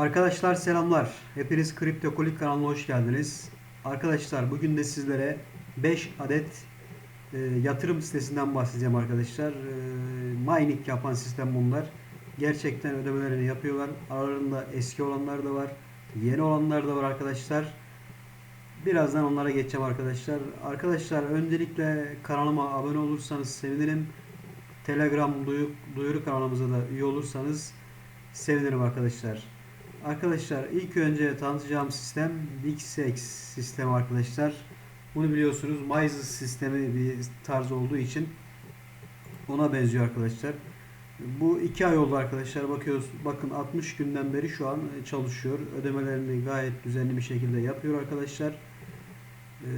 Arkadaşlar selamlar. Hepiniz Kriptokolik kanalına hoş geldiniz. Arkadaşlar bugün de sizlere 5 adet e, yatırım sitesinden bahsedeceğim arkadaşlar. E, mining yapan sistem bunlar. Gerçekten ödemelerini yapıyorlar. Aralarında eski olanlar da var. Yeni olanlar da var arkadaşlar. Birazdan onlara geçeceğim arkadaşlar. Arkadaşlar öncelikle kanalıma abone olursanız sevinirim. Telegram duyu- duyuru kanalımıza da üye olursanız sevinirim arkadaşlar. Arkadaşlar ilk önce tanıtacağım sistem Dixex sistemi arkadaşlar. Bunu biliyorsunuz Mises sistemi bir tarz olduğu için ona benziyor arkadaşlar. Bu iki ay oldu arkadaşlar. Bakıyoruz. Bakın 60 günden beri şu an çalışıyor. Ödemelerini gayet düzenli bir şekilde yapıyor arkadaşlar. Ee,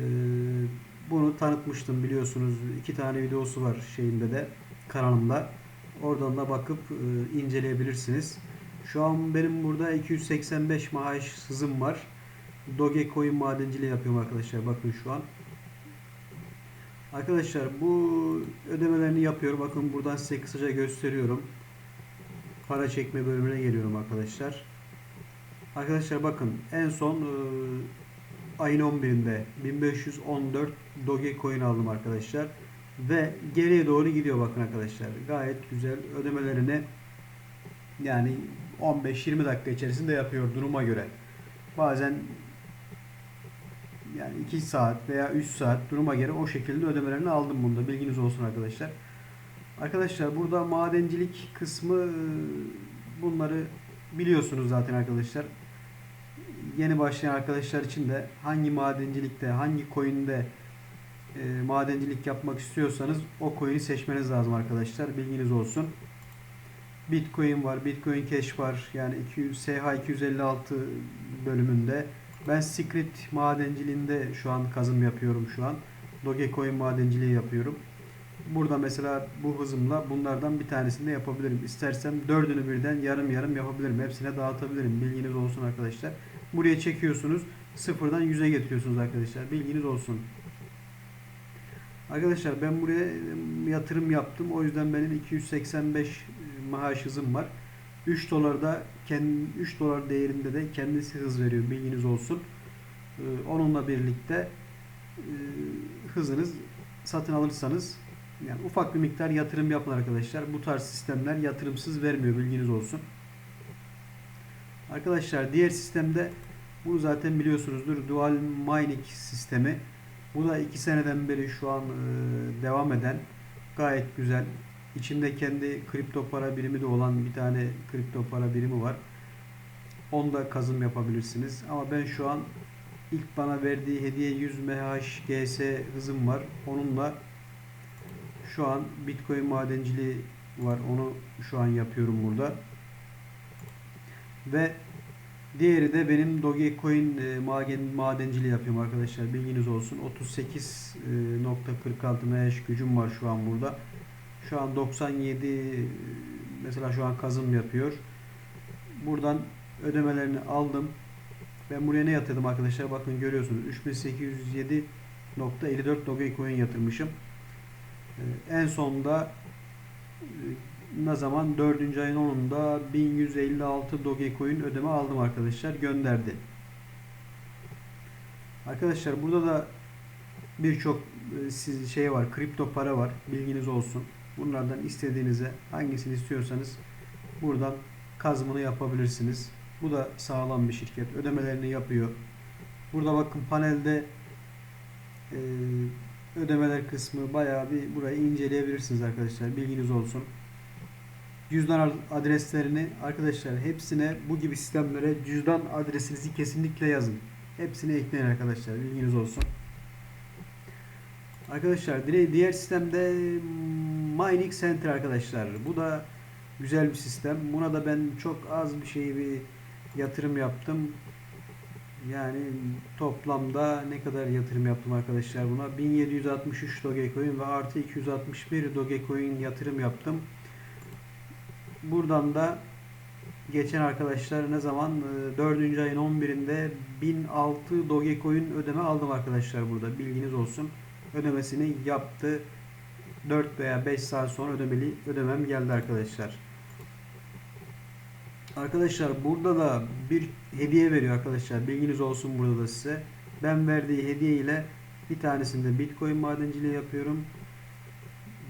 bunu tanıtmıştım biliyorsunuz. iki tane videosu var şeyimde de kanalımda. Oradan da bakıp e, inceleyebilirsiniz. Şu an benim burada 285 maaş hızım var. Dogecoin madenciliği yapıyorum arkadaşlar. Bakın şu an. Arkadaşlar bu ödemelerini yapıyorum. Bakın buradan size kısaca gösteriyorum. Para çekme bölümüne geliyorum arkadaşlar. Arkadaşlar bakın en son e, ayın 11'inde 1514 Dogecoin aldım arkadaşlar. Ve geriye doğru gidiyor bakın arkadaşlar. Gayet güzel ödemelerini yani 15-20 dakika içerisinde yapıyor duruma göre. Bazen yani 2 saat veya 3 saat duruma göre o şekilde ödemelerini aldım bunda. Bilginiz olsun arkadaşlar. Arkadaşlar burada madencilik kısmı e, bunları biliyorsunuz zaten arkadaşlar. Yeni başlayan arkadaşlar için de hangi madencilikte, hangi coin'de e, madencilik yapmak istiyorsanız o coin'i seçmeniz lazım arkadaşlar. Bilginiz olsun. Bitcoin var, Bitcoin Cash var. Yani 200, SH 256 bölümünde. Ben Secret madenciliğinde şu an kazım yapıyorum şu an. Dogecoin madenciliği yapıyorum. Burada mesela bu hızımla bunlardan bir tanesini de yapabilirim. İstersem dördünü birden yarım yarım yapabilirim. Hepsine dağıtabilirim. Bilginiz olsun arkadaşlar. Buraya çekiyorsunuz. Sıfırdan yüze getiriyorsunuz arkadaşlar. Bilginiz olsun. Arkadaşlar ben buraya yatırım yaptım. O yüzden benim 285 maaş hızım var. 3 dolar da kendi 3 dolar değerinde de kendisi hız veriyor. Bilginiz olsun. Ee, Onunla birlikte e, hızınız satın alırsanız yani ufak bir miktar yatırım yapın arkadaşlar. Bu tarz sistemler yatırımsız vermiyor. Bilginiz olsun. Arkadaşlar diğer sistemde bunu zaten biliyorsunuzdur. Dual mining sistemi. Bu da 2 seneden beri şu an e, devam eden gayet güzel. İçinde kendi kripto para birimi de olan bir tane kripto para birimi var. Onda kazım yapabilirsiniz. Ama ben şu an ilk bana verdiği hediye 100 MHz hızım var. Onunla şu an Bitcoin madenciliği var. Onu şu an yapıyorum burada. Ve diğeri de benim Dogecoin e, maden, madenciliği yapıyorum arkadaşlar. Bilginiz olsun. 38.46 MHz gücüm var şu an burada. Şu an 97 mesela şu an kazım yapıyor. Buradan ödemelerini aldım. Ben buraya ne yatırdım arkadaşlar? Bakın görüyorsunuz. 3807.54 Dogecoin yatırmışım. Ee, En sonda e, ne zaman 4. ayın 10'unda 1156 Dogecoin ödeme aldım arkadaşlar. Gönderdi. Arkadaşlar burada da birçok e, şey var, kripto para var. Bilginiz olsun. Bunlardan istediğinize hangisini istiyorsanız buradan kazımını yapabilirsiniz. Bu da sağlam bir şirket. Ödemelerini yapıyor. Burada bakın panelde e, ödemeler kısmı bayağı bir burayı inceleyebilirsiniz arkadaşlar. Bilginiz olsun. Cüzdan adreslerini arkadaşlar hepsine bu gibi sistemlere cüzdan adresinizi kesinlikle yazın. Hepsini ekleyin arkadaşlar. Bilginiz olsun. Arkadaşlar diğer sistemde Mining Center arkadaşlar. Bu da güzel bir sistem. Buna da ben çok az bir şey bir yatırım yaptım. Yani toplamda ne kadar yatırım yaptım arkadaşlar buna? 1763 Dogecoin ve artı 261 Dogecoin yatırım yaptım. Buradan da geçen arkadaşlar ne zaman e, 4. ayın 11'inde 1006 Dogecoin ödeme aldım arkadaşlar burada. Bilginiz olsun. Ödemesini yaptı. 4 veya 5 saat sonra ödemeli ödemem geldi arkadaşlar. Arkadaşlar burada da bir hediye veriyor arkadaşlar. Bilginiz olsun burada da size. Ben verdiği hediye ile bir tanesinde Bitcoin madenciliği yapıyorum.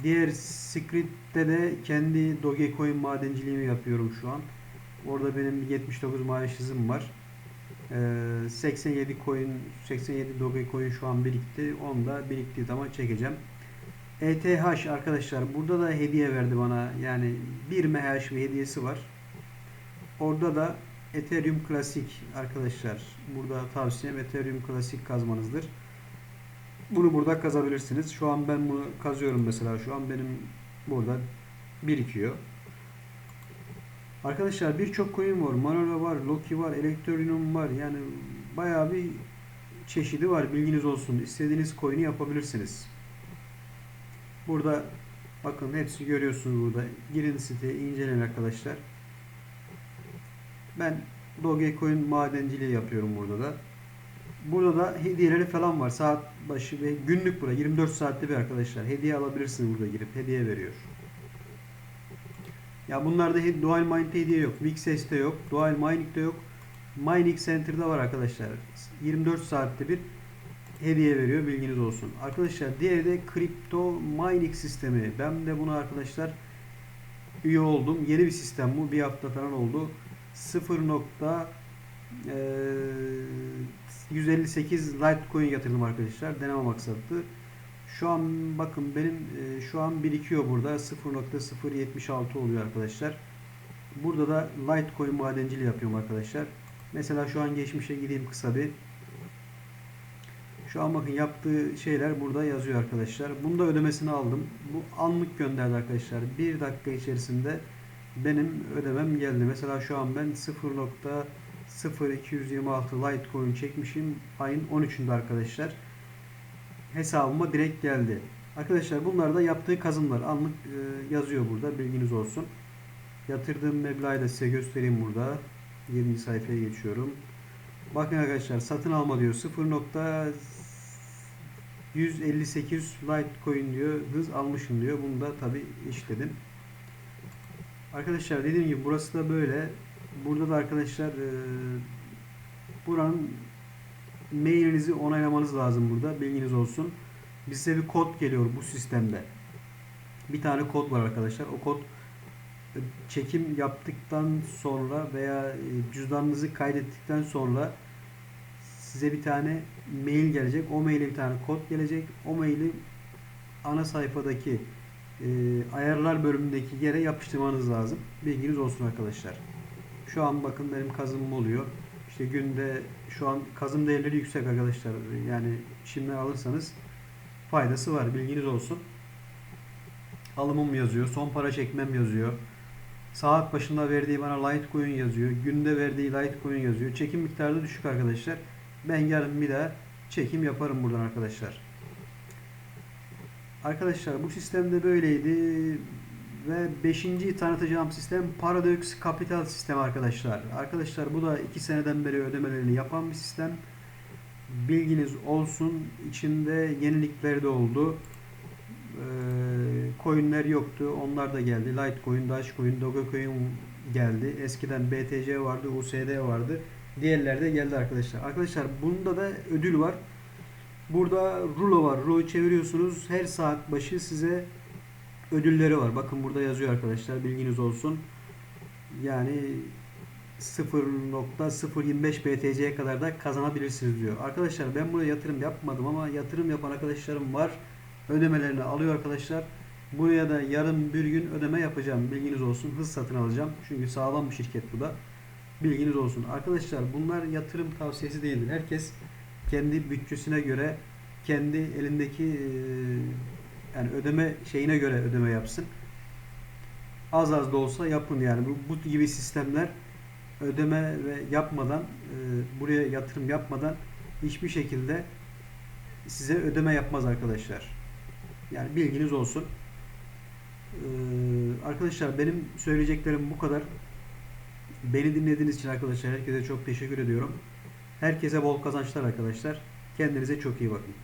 Diğer script'te de kendi Dogecoin madenciliğimi yapıyorum şu an. Orada benim 79 maaş hızım var. Ee, 87 coin, 87 Dogecoin şu an birikti. Onu da biriktiği zaman çekeceğim. ETH arkadaşlar burada da hediye verdi bana. Yani bir MH bir hediyesi var. Orada da Ethereum Klasik arkadaşlar. Burada tavsiyem Ethereum Klasik kazmanızdır. Bunu burada kazabilirsiniz. Şu an ben bunu kazıyorum mesela. Şu an benim burada birikiyor. Arkadaşlar birçok coin var. Monero var, Loki var, Electroneum var. Yani bayağı bir çeşidi var. Bilginiz olsun. İstediğiniz coin'i yapabilirsiniz. Burada bakın hepsi görüyorsunuz burada. Girin siteye inceleyin arkadaşlar. Ben Dogecoin madenciliği yapıyorum burada da. Burada da hediyeleri falan var. Saat başı ve günlük bura. 24 saatte bir arkadaşlar. Hediye alabilirsiniz burada girip. Hediye veriyor. Ya bunlarda Dual Mine'de hediye yok. Vixes'te yok. Dual Mining'de yok. Mining Center'da var arkadaşlar. 24 saatte bir hediye veriyor. Bilginiz olsun. Arkadaşlar diğeri de Crypto Mining sistemi. Ben de buna arkadaşlar üye oldum. Yeni bir sistem bu. Bir hafta falan oldu. 0. nokta, eee, 158 Litecoin yatırdım arkadaşlar. Deneme maksatlı. Şu an bakın benim e, şu an birikiyor burada. 0.076 oluyor arkadaşlar. Burada da Litecoin madenciliği yapıyorum arkadaşlar. Mesela şu an geçmişe gideyim kısa bir. Şu an bakın yaptığı şeyler burada yazıyor arkadaşlar. Bunu da ödemesini aldım. Bu anlık gönderdi arkadaşlar. Bir dakika içerisinde benim ödemem geldi. Mesela şu an ben 0.0226 Litecoin çekmişim. Ayın 13'ünde arkadaşlar. Hesabıma direkt geldi. Arkadaşlar bunlar da yaptığı kazımlar. Anlık e, yazıyor burada. Bilginiz olsun. Yatırdığım meblağı da size göstereyim burada. 20. sayfaya geçiyorum. Bakın arkadaşlar satın alma diyor. 0.158 Litecoin diyor. Hız almışım diyor. Bunu da tabi işledim. Arkadaşlar dediğim gibi burası da böyle. Burada da arkadaşlar e, buranın mailinizi onaylamanız lazım burada. Bilginiz olsun. Bize bir kod geliyor bu sistemde. Bir tane kod var arkadaşlar. O kod e, çekim yaptıktan sonra veya e, cüzdanınızı kaydettikten sonra size bir tane mail gelecek. O maile bir tane kod gelecek. O maili ana sayfadaki e, ayarlar bölümündeki yere yapıştırmanız lazım. Bilginiz olsun arkadaşlar. Şu an bakın benim kazımım oluyor. İşte günde şu an kazım değerleri yüksek arkadaşlar. Yani şimdi alırsanız faydası var. Bilginiz olsun. Alımım yazıyor. Son para çekmem yazıyor. Saat başında verdiği bana Litecoin yazıyor. Günde verdiği Litecoin yazıyor. Çekim miktarı da düşük arkadaşlar. Ben yarın bir daha çekim yaparım buradan arkadaşlar. Arkadaşlar bu sistemde böyleydi. Ve 5. tanıtacağım sistem Paradox Capital sistemi arkadaşlar. Arkadaşlar bu da 2 seneden beri ödemelerini yapan bir sistem. Bilginiz olsun. İçinde yenilikler de oldu. Ee, coinler yoktu. Onlar da geldi. Litecoin, Dogecoin, Dogecoin geldi. Eskiden BTC vardı, USD vardı. Diğerleri de geldi arkadaşlar. Arkadaşlar bunda da ödül var. Burada rulo var. Rulo'yu çeviriyorsunuz. Her saat başı size ödülleri var. Bakın burada yazıyor arkadaşlar. Bilginiz olsun. Yani 0.025 BTC'ye kadar da kazanabilirsiniz diyor. Arkadaşlar ben buraya yatırım yapmadım ama yatırım yapan arkadaşlarım var. Ödemelerini alıyor arkadaşlar. Buraya da yarın bir gün ödeme yapacağım. Bilginiz olsun. Hız satın alacağım. Çünkü sağlam bir şirket bu da. Bilginiz olsun. Arkadaşlar bunlar yatırım tavsiyesi değildir. Herkes kendi bütçesine göre kendi elindeki yani ödeme şeyine göre ödeme yapsın. Az az da olsa yapın yani. Bu, bu gibi sistemler ödeme ve yapmadan buraya yatırım yapmadan hiçbir şekilde size ödeme yapmaz arkadaşlar. Yani bilginiz olsun. Arkadaşlar benim söyleyeceklerim bu kadar. Beni dinlediğiniz için arkadaşlar herkese çok teşekkür ediyorum. Herkese bol kazançlar arkadaşlar. Kendinize çok iyi bakın.